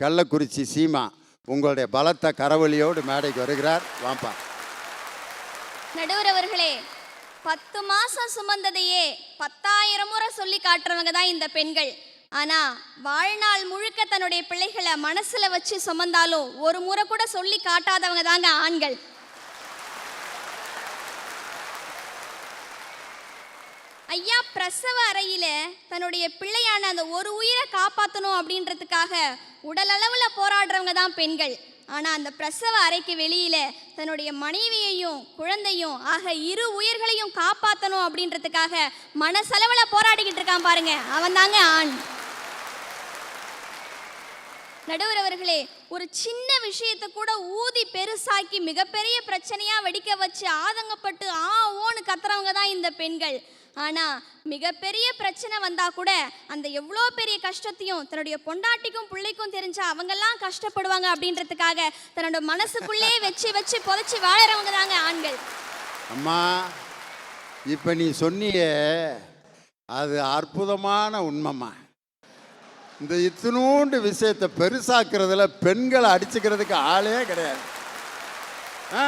கள்ளக்குறிச்சி சீமா உங்களுடைய பலத்த கரவொலியோடு மேடைக்கு வருகிறார். வாப்பா. நடுவர் அவர்களே பத்து மாசம் சுமந்ததையே பத்தாயிரம் முறை சொல்லி காட்டுறவங்க தான் இந்த பெண்கள். ஆனா வாழ்நாள் முழுக்க தன்னுடைய பிள்ளைகளை மனசுல வச்சு சுமந்தாலும் ஒரு முறை கூட சொல்லி காட்டாதவங்க தாங்க ஆண்கள். ஐயா பிரசவ அறையில் தன்னுடைய பிள்ளையான அந்த ஒரு உயிரை காப்பாற்றணும் அப்படின்றதுக்காக உடலளவில் போராடுறவங்க தான் பெண்கள். ஆனால் அந்த பிரசவ அறைக்கு வெளியில் தன்னுடைய மனைவியையும் குழந்தையும் ஆக இரு உயிர்களையும் காப்பாற்றணும் அப்படின்றதுக்காக மனசளவில் போராடிக்கிட்டு இருக்கான் பாருங்க. அவன் தாங்க ஆண். நடுவர் அவர்களே ஒரு சின்ன விஷயத்தை கூட ஊதி பெருசாக்கி மிகப்பெரிய பிரச்சனையாக வெடிக்க வச்சு ஆதங்கப்பட்டு ஆ ஓன்னு கத்துறவங்க தான் இந்த பெண்கள். ஆனா மிகப்பெரிய பிரச்சனை வந்தா கூட அந்த எவ்வளோ பெரிய கஷ்டத்தையும் தன்னுடைய பொண்டாட்டிக்கும் பிள்ளைக்கும் தெரிஞ்சா அவங்கெல்லாம் கஷ்டப்படுவாங்க அப்படின்றதுக்காக தன்னோட மனசுக்குள்ளே வச்சு வச்சு புதைச்சி வாழறவங்க தாங்க ஆண்கள். அம்மா இப்போ நீ சொன்னியே அது அற்புதமான உண்மைம்மா. இந்த இத்தினூண்டு விஷயத்தை பெருசாக்குறதுல பெண்களை அடிச்சுக்கிறதுக்கு ஆளே கிடையாது. ஆ?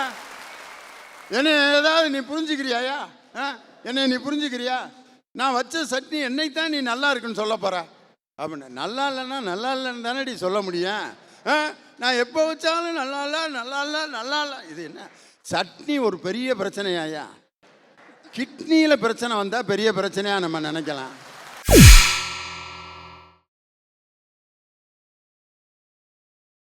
என்ன ஏதாவது நீ புரிஞ்சுக்கிறியாயா? ஆ? என்னை நீ புரிஞ்சுக்கிறியா? நான் வச்ச சட்னி என்னைக்கு தான் நீ நல்லா இருக்குன்னு சொல்ல போற. அப்படின்னு நல்லா இல்லைன்னா நல்லா இல்லைன்னு தானடி சொல்ல முடியும். ஆ நான் எப்போ வச்சாலும் நல்லா இல்லை நல்லா இல்லை நல்லா இல்லை. இது என்ன? சட்னி ஒரு பெரிய பிரச்சனையாயா கிட்னியில் பிரச்சனை வந்தால் பெரிய பிரச்சனையாக நம்ம நினைக்கலாம்.